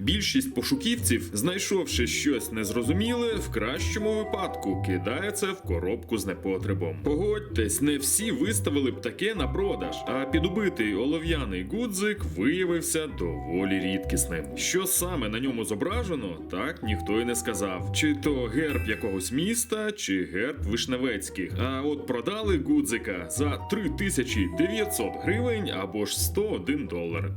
Більшість пошуківців, знайшовши щось незрозуміле, в кращому випадку кидає це в коробку з непотребом. Погодьтесь, не всі виставили б таке на продаж, а підубитий олов'яний гудзик виявився доволі рідкісним. Що саме на ньому зображено, так ніхто й не сказав. Чи то герб якогось міста, чи герб Вишневецьких. А от продали гудзика за 3900 гривень або ж 101 долар.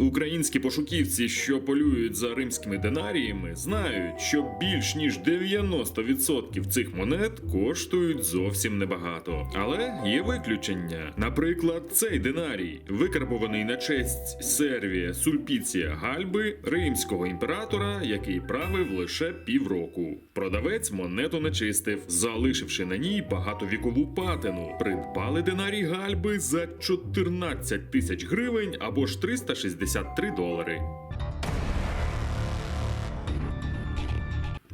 Українські пошуківці, що полюють за римськими динаріями, знають, що більш ніж 90% цих монет коштують зовсім небагато. Але є виключення. Наприклад, цей динарій, викарбований на честь Сервія Сульпіція Гальби, римського імператора, який правив лише півроку. Продавець монету не чистив, залишивши на ній багатовікову патину. Придбали динарій Гальби за 14 тисяч гривень або ж 363 долари.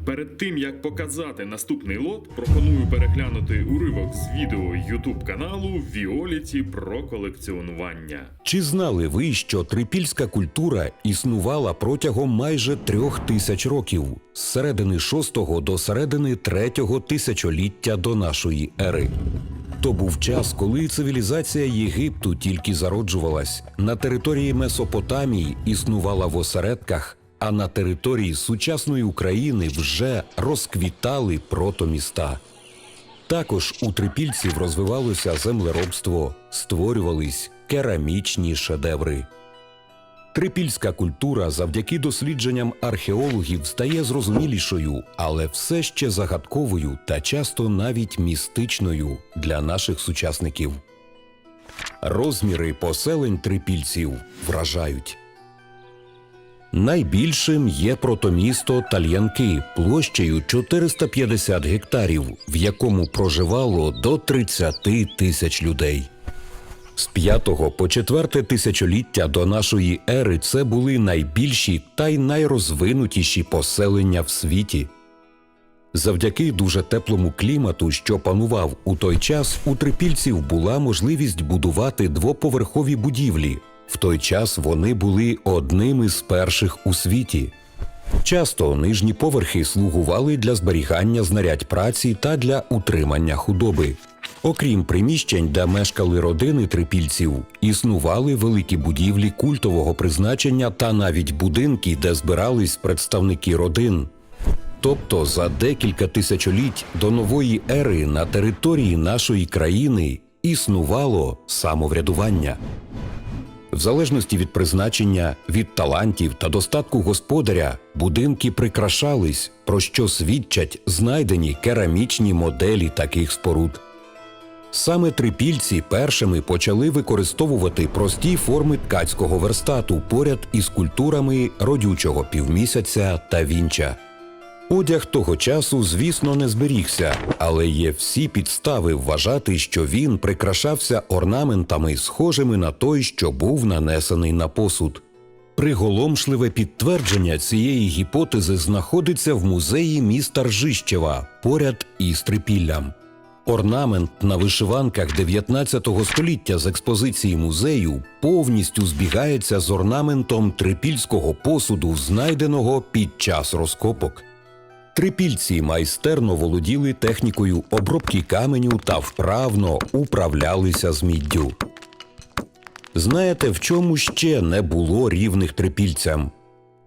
Перед тим як показати наступний лот, пропоную переглянути уривок з відео YouTube каналу Віоліті про колекціонування. Чи знали ви, що трипільська культура існувала протягом майже трьох тисяч років з середини шостого до середини третього тисячоліття до нашої ери? То був час, коли цивілізація Єгипту тільки зароджувалась, на території Месопотамії існувала в осередках, а на території сучасної України вже розквітали протоміста. Також у трипільців розвивалося землеробство, створювались керамічні шедеври. Трипільська культура завдяки дослідженням археологів стає зрозумілішою, але все ще загадковою та часто навіть містичною для наших сучасників. Розміри поселень трипільців вражають. Найбільшим є протомісто Тальянки площею 450 гектарів, в якому проживало до 30 тисяч людей. З 5 по 4 тисячоліття до нашої ери це були найбільші та й найрозвинутіші поселення в світі. Завдяки дуже теплому клімату, що панував у той час, у трипільців була можливість будувати двоповерхові будівлі. В той час вони були одними з перших у світі. Часто нижні поверхи слугували для зберігання знарядь праці та для утримання худоби. Окрім приміщень, де мешкали родини трипільців, існували великі будівлі культового призначення та навіть будинки, де збирались представники родин. Тобто за декілька тисячоліть до нової ери на території нашої країни існувало самоврядування. В залежності від призначення, від талантів та достатку господаря, будинки прикрашались, про що свідчать знайдені керамічні моделі таких споруд. Саме трипільці першими почали використовувати прості форми ткацького верстату поряд із культурами родючого півмісяця та вінча. Одяг того часу, звісно, не зберігся, але є всі підстави вважати, що він прикрашався орнаментами, схожими на той, що був нанесений на посуд. Приголомшливе підтвердження цієї гіпотези знаходиться в музеї міста Ржищева поряд із Трипіллям. Орнамент на вишиванках 19 століття з експозиції музею повністю збігається з орнаментом трипільського посуду, знайденого під час розкопок. Трипільці майстерно володіли технікою обробки каменю та вправно управлялися з міддю. Знаєте, в чому ще не було рівних трипільцям?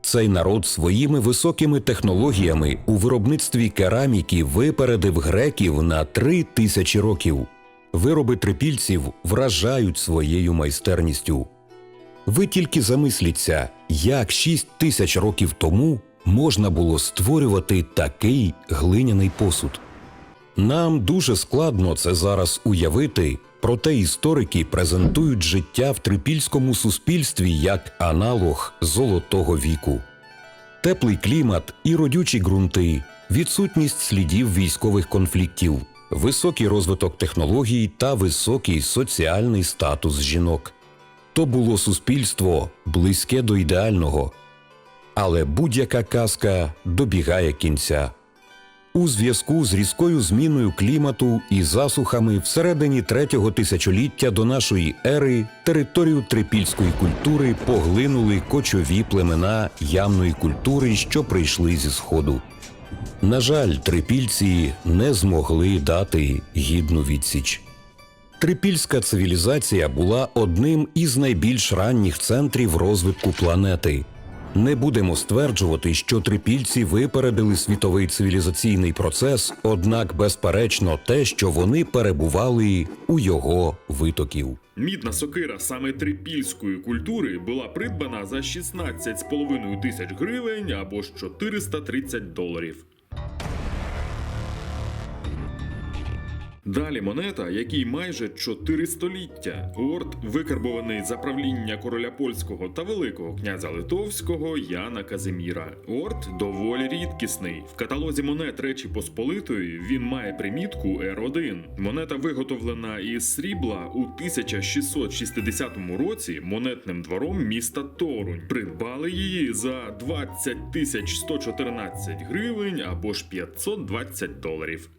Цей народ своїми високими технологіями у виробництві кераміки випередив греків на три тисячі років. Вироби трипільців вражають своєю майстерністю. Ви тільки замисліться, як шість тисяч років тому можна було створювати такий глиняний посуд. Нам дуже складно це зараз уявити, проте історики презентують життя в трипільському суспільстві як аналог золотого віку. Теплий клімат і родючі ґрунти, відсутність слідів військових конфліктів, високий розвиток технологій та високий соціальний статус жінок. то було суспільство близьке до ідеального. Але будь-яка казка добігає кінця. У зв'язку з різкою зміною клімату і засухами всередині третього тисячоліття до нашої ери територію трипільської культури поглинули кочові племена ямної культури, що прийшли зі сходу. На жаль, трипільці не змогли дати гідну відсіч. Трипільська цивілізація була одним із найбільш ранніх центрів розвитку планети. Не будемо стверджувати, що трипільці випередили світовий цивілізаційний процес, однак безперечно те, що вони перебували у його витоків. Мідна сокира саме трипільської культури була придбана за 16,5 тисяч гривень або ж 430 доларів. Далі монета, якій майже 4 століття. Орд викарбований за правління короля польського та великого князя Литовського Яна Казиміра. Орд доволі рідкісний. В каталозі монет Речі Посполитої він має примітку R1. Монета виготовлена із срібла у 1660 році монетним двором міста Торунь. Придбали її за 20 тисяч 114 гривень або ж 520 доларів.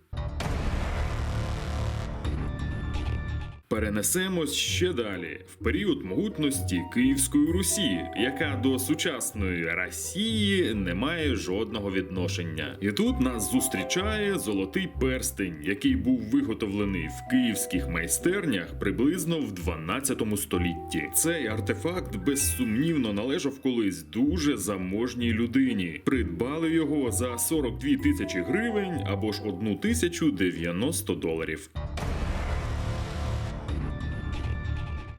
Перенесемось ще далі в період могутності Київської Русі, яка до сучасної Росії не має жодного відношення. І тут нас зустрічає золотий перстень, який був виготовлений в київських майстернях приблизно в 12 столітті. Цей артефакт безсумнівно належав колись дуже заможній людині. Придбали його за 42 тисячі гривень або ж 1090 доларів.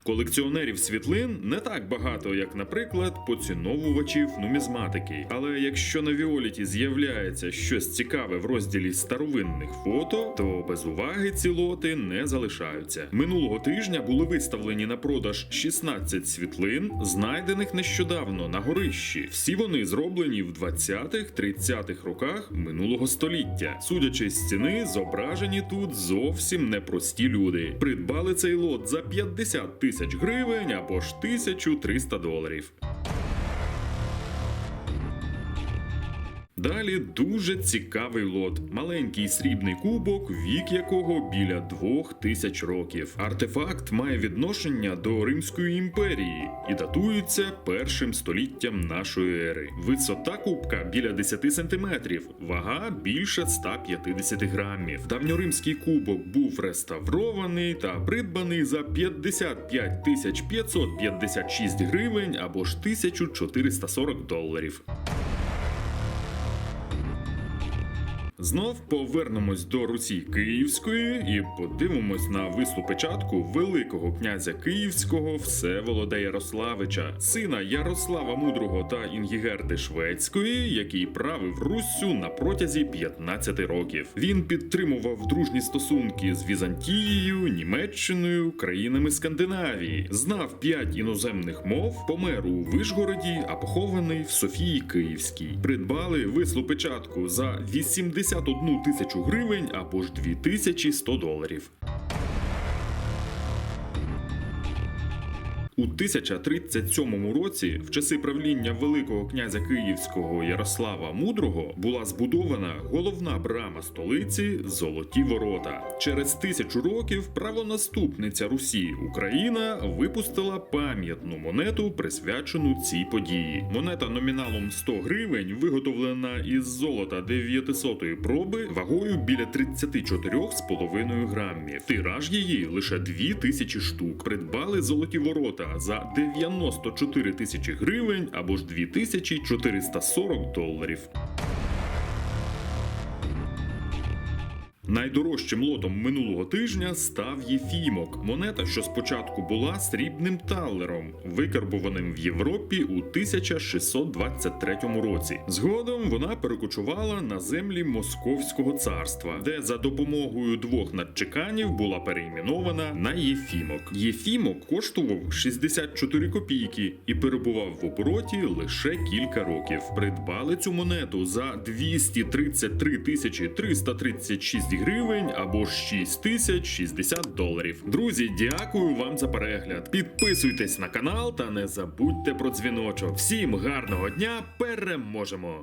Колекціонерів світлин не так багато, як, наприклад, поціновувачів нумізматики. Але якщо на Віоліті з'являється щось цікаве в розділі старовинних фото, то без уваги ці лоти не залишаються. Минулого тижня були виставлені на продаж 16 світлин, знайдених нещодавно на горищі. Всі вони зроблені в 20-30-х роках минулого століття. Судячи з ціни, зображені тут зовсім непрості люди. Придбали цей лот за 50 тисяч гривень або ж 1300 доларів. Далі дуже цікавий лот. Маленький срібний кубок, вік якого біля двох тисяч років. Артефакт має відношення до Римської імперії і датується першим століттям нашої ери. Висота кубка біля 10 сантиметрів, вага більше 150 грамів. Давньоримський кубок був реставрований та придбаний за 55 тисяч 556 гривень або ж 1440 доларів. Знов повернемось до Русі Київської і подивимось на вислу печатку великого князя Київського Всеволода Ярославича, сина Ярослава Мудрого та Інгігерди Шведської, який правив Руссю на протязі 15 років. Він підтримував дружні стосунки з Візантією, Німеччиною, країнами Скандинавії, знав п'ять іноземних мов, помер у Вишгороді, а похований в Софії Київській. Придбали вислу печатку за 81 тисячу гривень або ж 2100 доларів. У 1037 році, в часи правління Великого князя Київського Ярослава Мудрого, була збудована головна брама столиці Золоті Ворота. Через тисячу років правонаступниця Русі Україна випустила пам'ятну монету, присвячену цій події. Монета номіналом 100 гривень, виготовлена із золота 900-ї проби, вагою біля 34,5 грамів. Тираж її лише 2000 штук. Придбали золоті ворота за 94 тисячі гривень або ж 2440 доларів. Найдорожчим лотом минулого тижня став Єфімок, монета, що спочатку була срібним талером, викарбованим в Європі у 1623 році. Згодом вона перекочувала на землі Московського царства, де за допомогою двох надчеканів була перейменована на Єфімок. Єфімок коштував 64 копійки і перебував в обороті лише кілька років. Придбали цю монету за 233 тисячі 336 гривень або ж 6 тисяч 60 доларів. Друзі, дякую вам за перегляд. Підписуйтесь на канал та не забудьте про дзвіночок. Всім гарного дня! Переможемо!